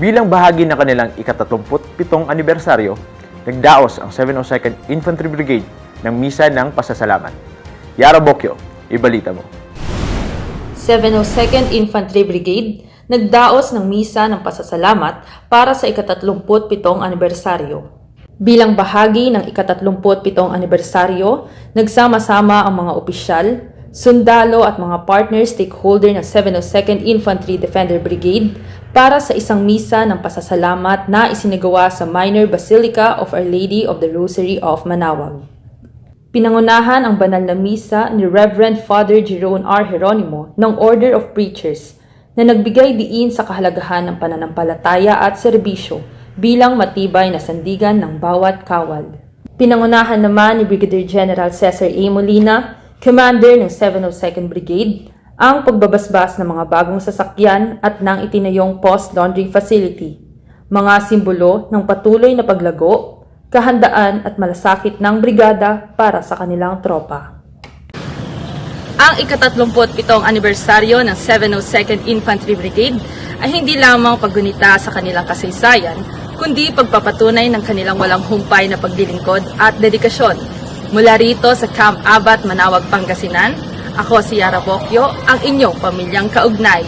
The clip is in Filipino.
Bilang bahagi ng kanilang ika-37 anibersaryo, nagdaos ang 702nd Infantry Brigade ng misa ng pasasalamat. Yara Bokyo, ibalita mo. 702nd Infantry Brigade nagdaos ng misa ng pasasalamat para sa ika-37 anibersaryo. Bilang bahagi ng ika-37 anibersaryo, nagsama-sama ang mga opisyal, sundalo at mga partner stakeholder ng 702nd Infantry Defender Brigade para sa isang misa ng pasasalamat na isinagawa sa Minor Basilica of Our Lady of the Rosary of Manawag. Pinangunahan ang banal na misa ni Reverend Father Jerome R. Geronimo ng Order of Preachers na nagbigay diin sa kahalagahan ng pananampalataya at serbisyo bilang matibay na sandigan ng bawat kawal. Pinangunahan naman ni Brigadier General Cesar A. Molina, Commander ng 702nd Brigade, ang pagbabasbas ng mga bagong sasakyan at ng itinayong post-laundry facility, mga simbolo ng patuloy na paglago kahandaan at malasakit ng brigada para sa kanilang tropa. Ang ika-37 anibersaryo ng 702nd Infantry Brigade ay hindi lamang paggunita sa kanilang kasaysayan, kundi pagpapatunay ng kanilang walang humpay na paglilingkod at dedikasyon. Mula rito sa Camp Abat, Manawag, Pangasinan, ako si Yara Bokyo, ang inyong pamilyang kaugnay.